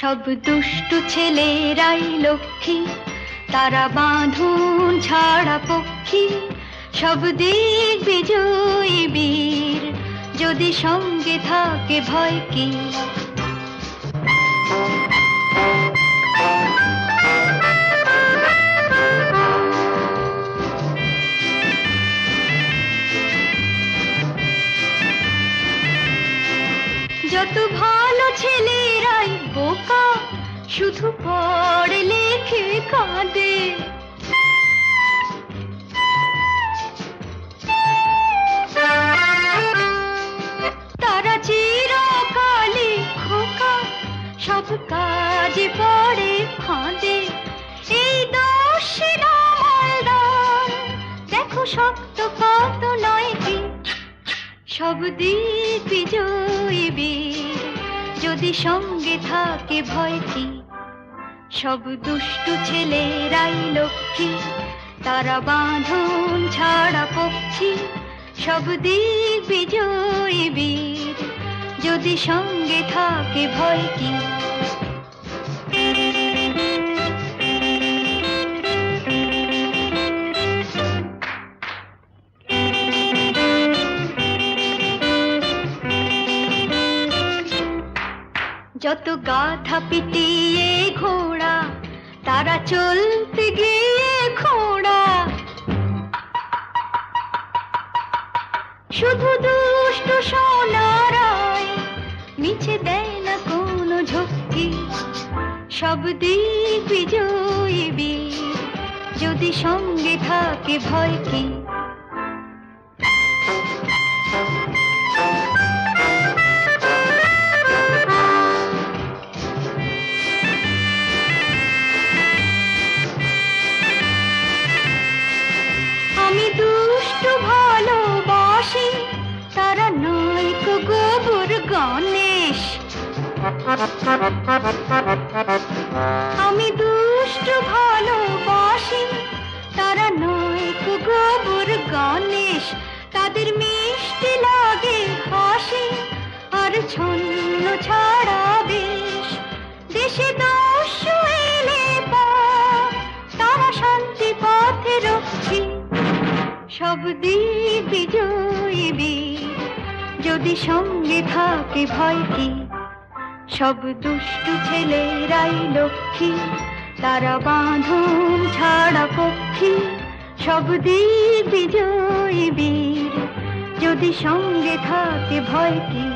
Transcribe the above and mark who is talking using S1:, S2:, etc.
S1: সব দুষ্টু ছেলেরাই লক্ষ্মী। তারা বাঁধন ছাড়া পক্ষী। সব দিক বিজয়ী বীর। যদি সঙ্গে থাকে ভয় কি? যত ভালো ছেলেরাই বোকা শুধু পড়ে লেখে কাঁদে। তারা চিরকালে খোকা, সব কাজে পড়ে ফাঁদে। এই মালদার দেখো শক্ত কত নয় সব দিক বিজয়ী যদি সঙ্গে থাকে ভয় কি সব দুষ্টু ছেলেরাই লক্ষ্মী। তারা বাঁধন ছাড়া পক্ষী, সব দিক বিজয়ী বীর। যদি সঙ্গে থাকে ভয় কি যত গাথা পিটিয়ে ঘোড়া, তারা চলতে গিয়ে খোড়া শুধু দুষ্ট সোনারায় মিছে দেয় না কোনো ঝক্কি। সব দিক বিজয়ী যদি সঙ্গে থাকে ভয় কি? আমি দুষ্টু ভালোবাসি, তারা নয় গোবর গণেশ, তাদের মিষ্টি লাগে হাসি, আর ছন্ন ছাড়া বেশ দেশে দোষ এলে তারা শান্তি পথে রক্ষী। সব দিক বিজয়ী যদি সঙ্গে থাকে ভয় কি? সব দুষ্টু ছেলেরাই লক্ষ্মী, তারা বাঁধন ছাড়া পক্ষী। সব দিক বিজয়ী বীর, যদি সঙ্গে থাকে ভয় কি?